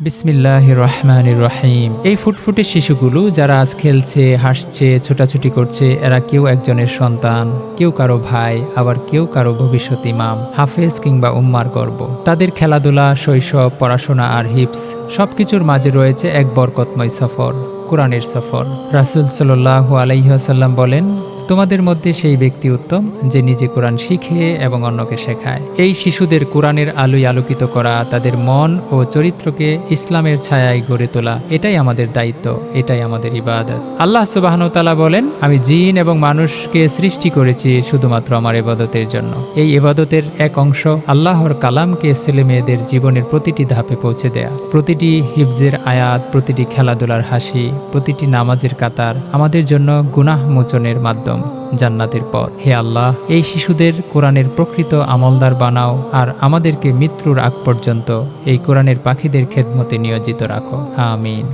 বিসমিল্লাহ রহমান রহিম। এই ফুটফুটে শিশুগুলো যারা আজ খেলছে, হাসছে, ছোটাছুটি করছে, এরা কেউ একজনের সন্তান, কেউ কারও ভাই, আবার কেউ কারও ভবিষ্যৎ ইমাম, হাফেজ কিংবা উম্মার গর্ব। তাদের খেলাধুলা, শৈশব, পড়াশোনা আর হিপস সবকিছুর মাঝে রয়েছে এক বরকতময় সফর, কোরআনের সফর। রাসুল সাল্লাহ আলাইসাল্লাম বলেন তোমাদের মধ্যে সেই ব্যক্তি উত্তম যে নিজে কোরআন শিখে এবং অন্যকে শেখায়। এই শিশুদের কোরআনের আলোয় আলোকিত করা তাদের মন ও চরিত্রকে ইসলামের ছায়ায় গড়ে তোলা, এটাই আমাদের দায়িত্ব, এটাই আমাদের ইবাদত। আল্লাহ সুবাহনতালা বলেন, আমি জিন এবং মানুষকে সৃষ্টি করেছি শুধুমাত্র আমার এবাদতের জন্য। এই এবাদতের এক অংশ আল্লাহর কালামকে ছেলে মেয়েদের জীবনের প্রতিটি ধাপে পৌঁছে দেয়া। প্রতিটি হিফজের আয়াত, প্রতিটি খেলাধুলার হাসি, প্রতিটি নামাজের কাতার আমাদের জন্য গুনাহ মোচনের মাধ্যম। জান্নাতের পর হে আল্লাহ, এই শিশুদের কোরআনের প্রকৃত আমলদার বানাও আর আমাদেরকে মৃত্যুর আগ পর্যন্ত এই কোরআনের পাখিদের খেদমতে নিয়োজিত রাখো। আমিন।